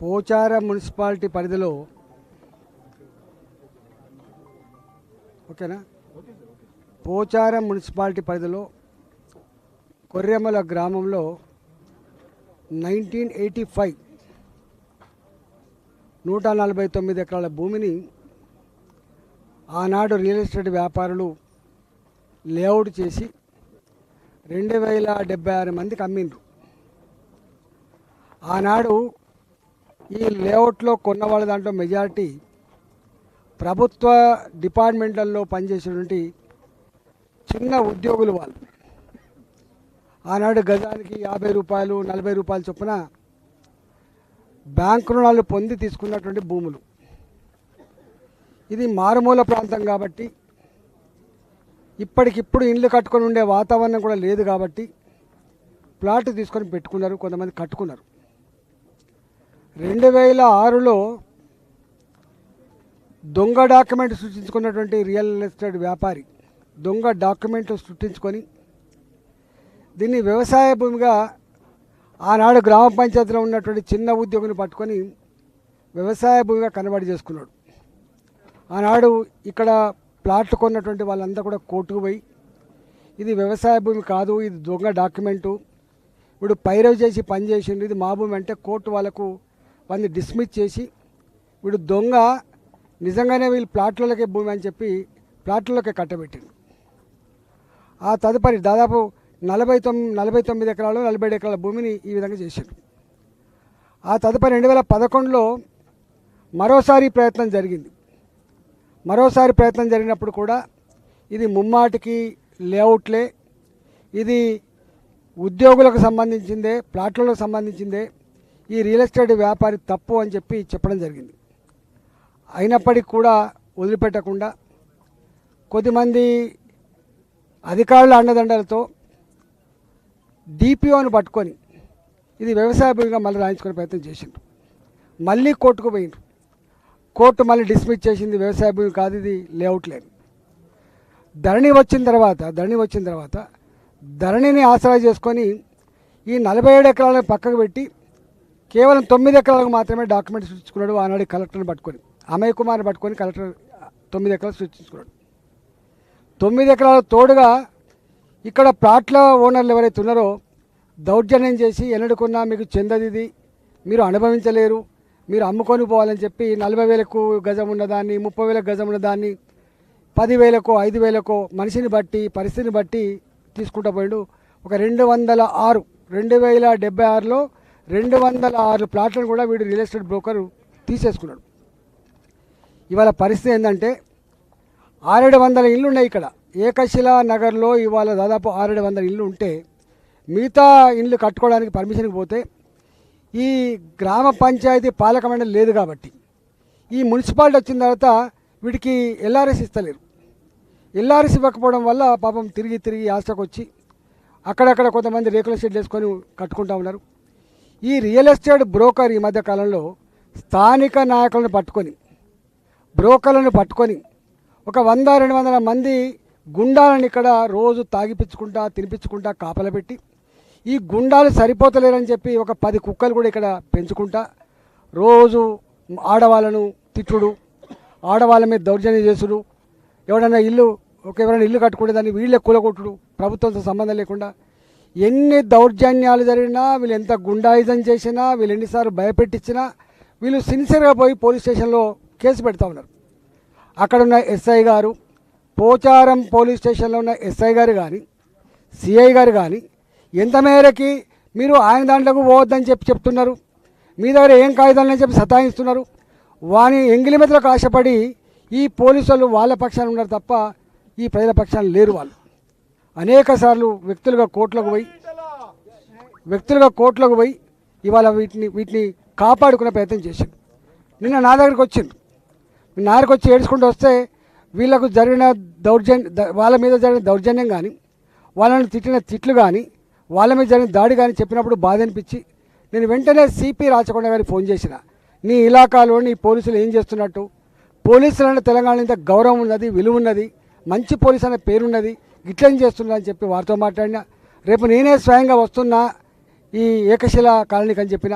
Pocharam municipality పరిధిలో ఓకేనా? Pocharam municipality పరిధిలో కొర్రెమల గ్రామంలో నైన్టీన్ ఎయిటీ ఫైవ్ నూట నలభై తొమ్మిది ఎకరాల భూమిని ఆనాడు రియల్ ఎస్టేట్ వ్యాపారులు లేఅవుట్ చేసి రెండు వేల డెబ్బై ఆరు మందికి అమ్మిండ్రు. ఆనాడు ఈ లేఅవుట్లో కొన్న వాళ్ళ దాంట్లో మెజారిటీ ప్రభుత్వ డిపార్ట్మెంట్లలో పనిచేసేటువంటి చిన్న ఉద్యోగులు వాళ్ళు. ఆనాడు గజానికి యాభై రూపాయలు నలభై రూపాయల చొప్పున బ్యాంకు రుణాలు పొంది తీసుకున్నటువంటి భూములు. ఇది మారుమూల ప్రాంతం కాబట్టి ఇప్పటికిప్పుడు ఇండ్లు కట్టుకొని ఉండే వాతావరణం కూడా లేదు కాబట్టి ప్లాట్ తీసుకొని పెట్టుకున్నారు కొంతమంది కట్టుకున్నారు. రెండు వేల ఆరులో దొంగ డాక్యుమెంట్ సృష్టించుకున్నటువంటి రియల్ ఎస్టేట్ వ్యాపారి దొంగ డాక్యుమెంట్లు సృష్టించుకొని దీన్ని వ్యవసాయ భూమిగా ఆనాడు గ్రామ పంచాయతీలో ఉన్నటువంటి చిన్న ఉద్యోగిని పట్టుకొని వ్యవసాయ భూమిగా కనబడి చేసుకున్నాడు. ఆనాడు ఇక్కడ ప్లాట్లు కొన్నటువంటి వాళ్ళంతా కూడా కోర్టుకు పోయి ఇది వ్యవసాయ భూమి కాదు ఇది దొంగ డాక్యుమెంటు ఇప్పుడు పైరవ్ చేసి పని చేసిండు ఇది మా భూమి అంటే కోర్టు వాళ్ళకు వాళ్ళని డిస్మిస్ చేసి వీడు దొంగ నిజంగానే వీళ్ళు ప్లాట్లలోకే భూమి అని చెప్పి ప్లాట్లలోకే కట్టబెట్టింది ఆ తదుపరి దాదాపు నలభై తొమ్మిది నలభై తొమ్మిది ఎకరాలు నలభై ఏడు ఎకరాల భూమిని ఈ విధంగా చేశారు ఆ తదుపరి రెండు వేల పదకొండులో మరోసారి ప్రయత్నం జరిగింది. మరోసారి ప్రయత్నం జరిగినప్పుడు కూడా ఇది ముమ్మాటికి లేఅవుట్లే ఇది ఉద్యోగులకు సంబంధించిందే ప్లాట్లకు సంబంధించిందే ఈ రియల్ ఎస్టేట్ వ్యాపారి తప్పు అని చెప్పి చెప్పడం జరిగింది. అయినప్పటికీ కూడా వదిలిపెట్టకుండా కొద్దిమంది అధికారుల అండదండలతో డిపిఓని పట్టుకొని ఇది వ్యవసాయ భూమిగా మళ్ళీ రాయించుకునే ప్రయత్నం చేసిండ్రు. మళ్ళీ కోర్టుకు పోయిండ్రు. కోర్టు మళ్ళీ డిస్మిస్ చేసింది వ్యవసాయ భూమి కాదు ఇది లేఅవుట్ లేని ధరణి వచ్చిన తర్వాత ధరణి వచ్చిన తర్వాత ధరణిని ఆసరా చేసుకొని ఈ నలభై ఏడు ఎకరాలను పక్కకు పెట్టి కేవలం తొమ్మిది ఎకరాలకు మాత్రమే డాక్యుమెంట్ సృష్టించుకున్నాడు ఆనాడు కలెక్టర్ని పట్టుకొని. అమయ్ కుమార్ని పట్టుకొని కలెక్టర్ తొమ్మిది ఎకరాలు సృష్టించుకున్నాడు. తొమ్మిది ఎకరాల తోడుగా ఇక్కడ ప్లాట్ల ఓనర్లు ఎవరైతే ఉన్నారో దౌర్జన్యం చేసి ఎన్నడుకున్నా మీకు చెందది ఇది మీరు అనుభవించలేరు మీరు అమ్ముకొని పోవాలని చెప్పి నలభై వేలకు గజం ఉన్నదాన్ని ముప్పై వేలకు గజం ఉన్నదాన్ని పదివేలకో ఐదు వేలకో మనిషిని బట్టి పరిస్థితిని బట్టి తీసుకుంటూ పోయిండు. ఒక రెండు వందల ఆరు రెండు వేల డెబ్బై ఆరులో రెండు వందల ఆరు ప్లాట్లను కూడా వీడు రియల్ ఎస్టేట్ బ్రోకర్ తీసేసుకున్నాడు. ఇవాళ పరిస్థితి ఏంటంటే ఆరేడు వందల ఇళ్ళు ఉన్నాయి ఇక్కడ. ఏకశిలా నగర్లో ఇవాళ దాదాపు ఆరేడు వందల ఇళ్ళు ఉంటే మిగతా ఇళ్ళు కట్టుకోవడానికి పర్మిషన్కి పోతే ఈ గ్రామ పంచాయతీ పాలక మండలి లేదు కాబట్టి. ఈ మున్సిపాలిటీ వచ్చిన తర్వాత వీటికి ఎల్ఆర్ఎస్ ఇస్తలేరు. ఎల్ఆర్ఎస్ ఇవ్వకపోవడం వల్ల పాపం తిరిగి తిరిగి ఆశకు వచ్చి అక్కడక్కడ కొంతమంది రేకుల షెడ్లు వేసుకొని కట్టుకుంటా ఉన్నారు. ఈ రియల్ ఎస్టేట్ బ్రోకర్ ఈ మధ్య కాలంలో స్థానిక నాయకులను పట్టుకొని బ్రోకర్లను పట్టుకొని ఒక వంద రెండు వందల మంది గుండాలను ఇక్కడ రోజు తాగిపించుకుంటా తినిపించుకుంటా కాపల పెట్టి ఈ గుండాలు సరిపోతలేరని చెప్పి ఒక పది కుక్కలు కూడా ఇక్కడ పెంచుకుంటా రోజు ఆడవాళ్ళను తిట్టుడు ఆడవాళ్ళ మీద దౌర్జన్యం చేసుడు ఎవడన్నా ఇల్లు ఒక ఎవరైనా ఇల్లు కట్టుకుంటే దాన్ని వీళ్ళే కూలగొట్టుడు ప్రభుత్వంతో సంబంధం లేకుండా ఎన్ని దౌర్జన్యాలు జరిగినా వీళ్ళు ఎంత గుండాయిజం చేసినా వీళ్ళు ఎన్నిసార్లు భయపెట్టించినా వీళ్ళు సిన్సియర్గా పోయి పోలీస్ స్టేషన్లో కేసు పెడతా ఉన్నారు. అక్కడ ఉన్న ఎస్ఐ గారు పోచారం పోలీస్ స్టేషన్లో ఉన్న ఎస్ఐ గారు కానీ సిఐ గారు కానీ ఎంత మేరకి మీరు ఆయన దాంట్లోకి పోవద్దని చెప్పి చెప్తున్నారు. మీ దగ్గర ఏం కాగితాలని చెప్పి సతాయిస్తున్నారు. వాని ఎంగిలి మెదలకు ఆశపడి ఈ పోలీసు వాళ్ళ పక్షాన ఉన్నారు తప్ప ఈ ప్రజల పక్షాన లేరు వాళ్ళు. అనేక సార్లు వ్యక్తులుగా కోట్లకు పోయి వ్యక్తులుగా కోట్లకు పోయి ఇవాళ వీటిని వీటిని కాపాడుకునే ప్రయత్నం చేసిండు. నిన్న నా దగ్గరికి వచ్చిండు. నా దగ్గరికి వచ్చి ఏడ్చుకుంటూ వస్తే వీళ్ళకు జరిగిన దౌర్జన్య వాళ్ళ మీద జరిగిన దౌర్జన్యం కానీ వాళ్ళని తిట్టిన తిట్లు కానీ వాళ్ళ మీద జరిగిన దాడి కానీ చెప్పినప్పుడు బాధ అనిపించి నేను వెంటనే సిపి రాచకొండ గారికి ఫోన్ చేసిన. నీ ఇలాకాలో నీ పోలీసులు ఏం చేస్తున్నట్టు? పోలీసులు అంటే తెలంగాణ ఇంత గౌరవం ఉన్నది విలువ ఉన్నది మంచి పోలీస్ అనే పేరున్నది ఇట్లేం చేస్తున్నా అని చెప్పి వారితో మాట్లాడినా. రేపు నేనే స్వయంగా వస్తున్నా ఈ ఏకశిల కాలనీకి అని చెప్పిన.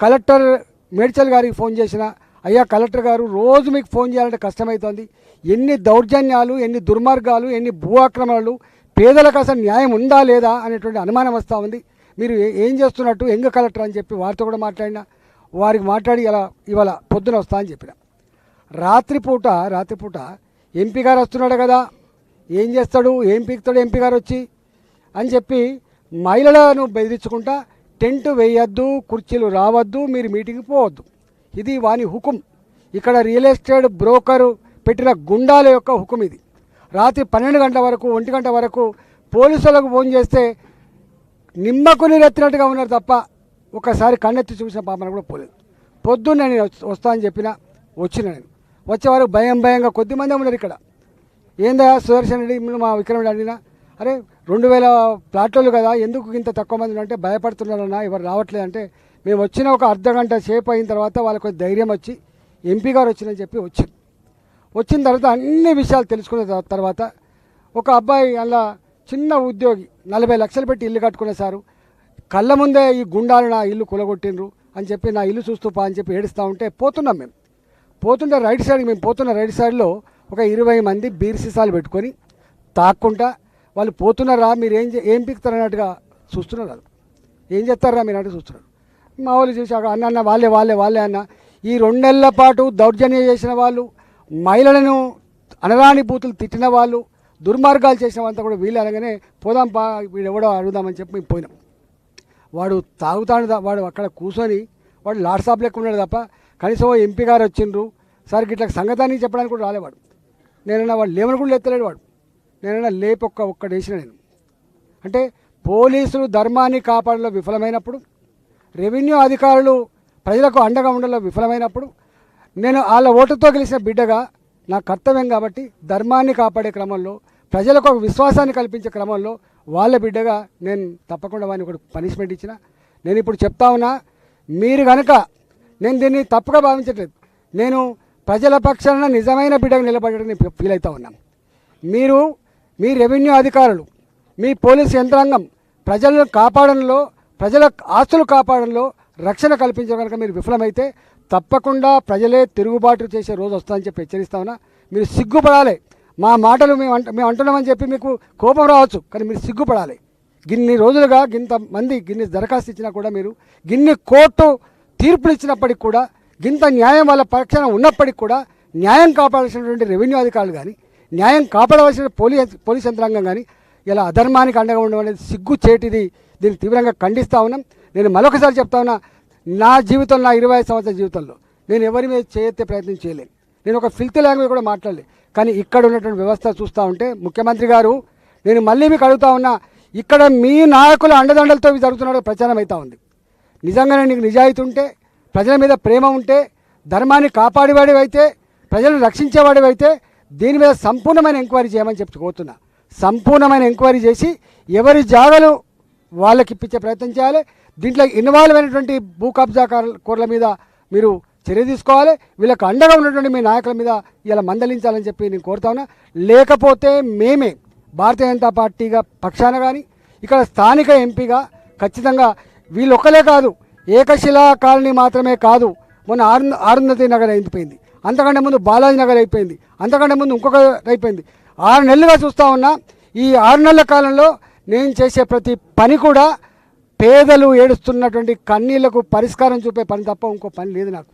కలెక్టర్ మేడ్చల్ గారికి ఫోన్ చేసిన అయ్యా కలెక్టర్ గారు రోజు మీకు ఫోన్ చేయాలంటే కష్టమవుతుంది ఎన్ని దౌర్జన్యాలు ఎన్ని దుర్మార్గాలు ఎన్ని భూ ఆక్రమణలు పేదలకు అసలు న్యాయం ఉందా లేదా? అనేటువంటి అనుమానం వస్తూ ఉంది. మీరు ఏం చేస్తున్నట్టు ఎంగ కలెక్టర్ అని చెప్పి వారితో కూడా మాట్లాడినా. వారికి మాట్లాడి ఇలా ఇవాళ పొద్దున వస్తా అని చెప్పిన. రాత్రిపూట రాత్రిపూట ఎంపీ గారు వస్తున్నాడు కదా. ఏం చేస్తాడు? ఏం పీకుతాడు ఎంపీ గారు వచ్చి? అని చెప్పి మహిళలను బెదిరించుకుంటా టెంట్ వేయొద్దు కుర్చీలు రావద్దు మీరు మీటింగ్కి పోవద్దు. ఇది వాని హుకుం. ఇక్కడ రియల్ ఎస్టేట్ బ్రోకరు పెట్టిన గుండాల యొక్క హుకుం ఇది. రాత్రి పన్నెండు గంటల వరకు ఒంటి గంట వరకు పోలీసులకు ఫోన్ చేస్తే నిమ్మకు రెత్తినట్టుగా ఉన్నారు తప్ప ఒకసారి కన్నెత్తి చూసిన పాపన కూడా పోలేదు. పొద్దున్న నేను వస్తా అని చెప్పిన వచ్చిన నేను. వచ్చేవారు భయం భయంగా కొద్దిమంది ఉన్నారు ఇక్కడ. ఏందా సుదర్శన్ రెడ్డి మా విక్రమ్ రెడ్డి అడిగినా? అరే రెండు వేల ప్లాట్లు కదా ఎందుకు ఇంత తక్కువ మంది అంటే భయపడుతున్నారన్నా ఎవరు రావట్లేదు అంటే మేము వచ్చిన ఒక అర్ధ గంట సేపు అయిన తర్వాత వాళ్ళకు ధైర్యం వచ్చి ఎంపీ గారు వచ్చిందని చెప్పి వచ్చింది వచ్చిన తర్వాత అన్ని విషయాలు తెలుసుకున్న తర్వాత ఒక అబ్బాయి అలా చిన్న ఉద్యోగి నలభై లక్షలు పెట్టి ఇల్లు కట్టుకునే సారు కళ్ళ ముందే ఈ గుండాలు నా ఇల్లు కులగొట్టిండ్రు అని చెప్పి నా ఇల్లు చూస్తూ పా అని చెప్పి ఏడుస్తూ ఉంటే పోతున్నాం మేము. పోతుంటే రైట్ సైడ్ మేము పోతున్న రైట్ సైడ్లో ఒక ఇరవై మంది బీర్ సీసాలు పెట్టుకొని తాక్కుంటా వాళ్ళు పోతున్నారా మీరు ఏం చే- ఏం పిక్తారు అన్నట్టుగా చూస్తున్నారు వాళ్ళు. ఏం చేస్తారా మీరు అంటే చూస్తున్నారు. మా వాళ్ళు చూసి అన్న అన్న వాళ్ళే వాళ్ళే వాళ్ళే అన్న. ఈ రెండు నెలల పాటు దౌర్జన్యం చేసిన వాళ్ళు మహిళలను అనరాని బూతులు తిట్టిన వాళ్ళు దుర్మార్గాలు చేసిన వాళ్ళంతా కూడా వీళ్ళు అనగానే పోదాం పా వీడు ఎవడో అడుగుదామని చెప్పి మేము పోయినాం. వాడు తాగుతాడు వాడు అక్కడ కూర్చొని వాడు లాడ్సాప్ లెక్క ఉన్నాడు తప్ప కనీసం ఎంపీ గారు వచ్చిండ్రు. సార్ గిట్ల సంగతాన్ని చెప్పడానికి కూడా రాలేవాడు నేనైనా వాడు లేవని కూడా లేతలేడు వాడు. నేనైనా లేపు ఒక్క ఒక్కటి వేసిన నేను. అంటే పోలీసులు ధర్మాన్ని కాపాడలో విఫలమైనప్పుడు రెవెన్యూ అధికారులు ప్రజలకు అండగా ఉండలో విఫలమైనప్పుడు నేను వాళ్ళ ఓటుతో గెలిచిన బిడ్డగా నా కర్తవ్యం కాబట్టి ధర్మాన్ని కాపాడే క్రమంలో ప్రజలకు ఒక విశ్వాసాన్ని కల్పించే క్రమంలో వాళ్ళ బిడ్డగా నేను తప్పకుండా వాడిని ఒకటి పనిష్మెంట్ ఇచ్చిన. నేను ఇప్పుడు చెప్తా ఉన్నా మీరు కనుక నేను దీన్ని తప్పుగా భావించట్లేదు. నేను ప్రజల పక్షాన నిజమైన బిడ్డగా నిలబడని ఫీల్ అవుతా ఉన్నాం. మీరు మీ రెవెన్యూ అధికారులు మీ పోలీస్ యంత్రాంగం ప్రజలను కాపాడంలో ప్రజల ఆస్తులు కాపాడంలో రక్షణ కల్పించే కనుక మీరు విఫలమైతే తప్పకుండా ప్రజలే తిరుగుబాటు చేసే రోజు వస్తుందని చెప్పి హెచ్చరిస్తా ఉన్నా. మీరు సిగ్గుపడాలి. మా మాటలు మేము అంట మేము అంటున్నామని చెప్పి మీకు కోపం రావచ్చు కానీ మీరు సిగ్గుపడాలి. గిన్ని రోజులుగా గింత మంది గిన్ని దరఖాస్తు ఇచ్చినా కూడా మీరు గిన్ని కోర్టు తీర్పులు ఇచ్చినప్పటికి కూడా ఇంత న్యాయం వాళ్ళ పక్షాన ఉన్నప్పటికీ కూడా న్యాయం కాపాడాల్సినటువంటి రెవెన్యూ అధికారులు కానీ న్యాయం కాపాడవలసిన పోలీస్ పోలీస్ యంత్రాంగం కానీ ఇలా అధర్మానికి అండగా ఉండడం అనేది సిగ్గు చేటిది. దీన్ని తీవ్రంగా ఖండిస్తూ ఉన్నాం. నేను మరొకసారి చెప్తా ఉన్నా నా జీవితంలో నా ఇరవై సంవత్సరాల జీవితంలో నేను ఎవరి మీద చేయెత్తే ప్రయత్నం చేయలేను. నేను ఒక ఫిల్త్ లాంగ్వేజ్ కూడా మాట్లాడలేదు కానీ ఇక్కడ ఉన్నటువంటి వ్యవస్థ చూస్తూ ఉంటే ముఖ్యమంత్రి గారు నేను మళ్ళీ మీకు అడుగుతా ఉన్నా ఇక్కడ మీ నాయకుల అండదండలతో ఇవి జరుగుతున్న ప్రచారం అవుతా ఉంది. నిజంగానే నీకు నిజాయితీ ఉంటే ప్రజల మీద ప్రేమ ఉంటే ధర్మాన్ని కాపాడేవాడివైతే ప్రజలను రక్షించేవాడివైతే దీని మీద సంపూర్ణమైన ఎంక్వైరీ చేయమని చెప్పి కోరుతున్నా. సంపూర్ణమైన ఎంక్వైరీ చేసి ఎవరి జాగలు వాళ్ళకి ఇప్పించే ప్రయత్నం చేయాలి. దీంట్లో ఇన్వాల్వ్ అయినటువంటి భూ కబ్జాకారుల మీద మీరు చర్య తీసుకోవాలి. వీళ్ళకు అండగా ఉన్నటువంటి మీ నాయకుల మీద ఇలా మందలించాలని చెప్పి నేను కోరుతా ఉన్నా. లేకపోతే మేమే భారతీయ జనతా పార్టీగా పక్షాన కానీ ఇక్కడ స్థానిక ఎంపీగా ఖచ్చితంగా వీళ్ళొక్కలే కాదు ఏకశిలా కాలనీ మాత్రమే కాదు మొన్న ఆరు ఆరుందతి నగర్ అయిపోయింది. అంతకంటే ముందు బాలాజీ నగర్ అయిపోయింది. అంతకంటే ముందు ఇంకొక అయిపోయింది. ఆరు నెలలుగా చూస్తూ ఉన్నా ఈ ఆరు నెలల కాలంలో నేను చేసే ప్రతి పని కూడా పేదలు ఏడుస్తున్నటువంటి కన్నీళ్ళకు పరిష్కారం చూపే పని తప్ప ఇంకో పని లేదు నాకు.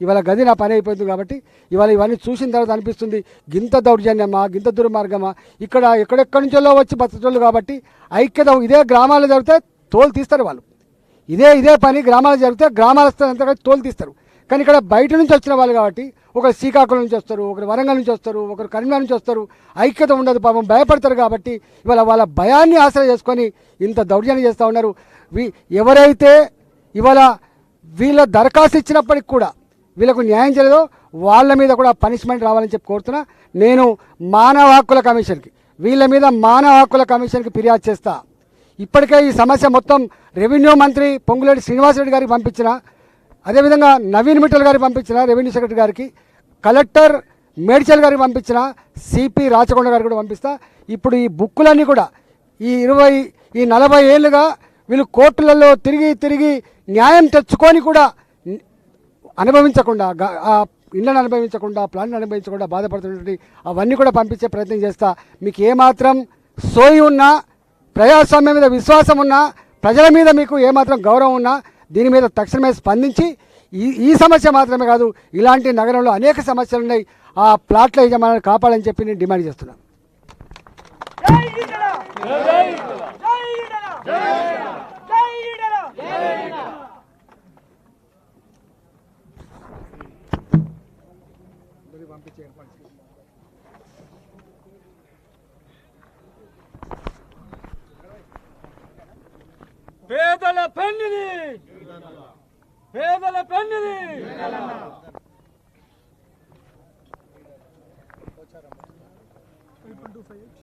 ఇవాళ గది నా పని అయిపోతుంది కాబట్టి ఇవాళ ఇవన్నీ చూసిన తర్వాత అనిపిస్తుంది గింత దౌర్జన్యమా గింత దుర్మార్గమా? ఇక్కడ ఎక్కడెక్కడి నుంచో వచ్చి బతచోళ్ళు కాబట్టి ఐక్యత ఇదే గ్రామాల్లో జరిగితే తోలు తీస్తారు వాళ్ళు. ఇదే ఇదే పని గ్రామాలు జరిగితే గ్రామాల తోలు తీస్తారు కానీ ఇక్కడ బయట నుంచి వచ్చిన వాళ్ళు కాబట్టి ఒకరు శ్రీకాకుళం నుంచి వస్తారు ఒకరు వరంగల్ నుంచి వస్తారు ఒకరు కరీంనగర్ నుంచి వస్తారు. ఐక్యత ఉండదు పాపం భయపడతారు కాబట్టి ఇవాళ వాళ్ళ భయాన్ని ఆశ్రయ చేసుకొని ఇంత దౌర్జన్యం చేస్తూ ఉన్నారు. వీ ఎవరైతే ఇవాళ వీళ్ళ దరఖాస్తు ఇచ్చినప్పటికి కూడా వీళ్ళకు న్యాయం చేయలేదో వాళ్ళ మీద కూడా పనిష్మెంట్ రావాలని చెప్పి కోరుతున్నా. నేను మానవ హక్కుల కమిషన్కి వీళ్ళ మీద మానవ హక్కుల కమిషన్కి ఫిర్యాదు చేస్తా. ఇప్పటికే ఈ సమస్య మొత్తం రెవెన్యూ మంత్రి పొంగులేటి శ్రీనివాసరెడ్డి గారికి పంపించిన అదేవిధంగా నవీన్ మిట్టల్ గారికి పంపించిన రెవెన్యూ సెక్రటరీ గారికి కలెక్టర్ మేడ్చల్ గారికి పంపించిన సిపి రాచకొండ గారికి కూడా పంపిస్తా. ఇప్పుడు ఈ బుక్కులన్నీ కూడా ఈ ఇరవై ఈ నలభై ఏళ్ళుగా వీళ్ళు కోర్టులలో తిరిగి తిరిగి న్యాయం తెచ్చుకొని కూడా అనుభవించకుండా ఆ ఇళ్ళను అనుభవించకుండా ప్లాన్ అనుభవించకుండా బాధపడుతున్నటువంటి అవన్నీ కూడా పంపించే ప్రయత్నం చేస్తా. మీకు ఏమాత్రం సోయి ఉన్నా ప్రజాస్వామ్యం మీద విశ్వాసం ఉన్నా ప్రజల మీద మీకు ఏమాత్రం గౌరవం ఉన్నా దీని మీద తక్షణమే స్పందించి ఈ ఈ సమస్య మాత్రమే కాదు ఇలాంటి నగరంలో అనేక సమస్యలు ఉన్నాయి. ఆ ప్లాట్ల యజమానులు కాపాడని చెప్పి నేను డిమాండ్ చేస్తున్నాను జై పేదల పెన్నిది పేదల పెన్నిది ఇప్పుడు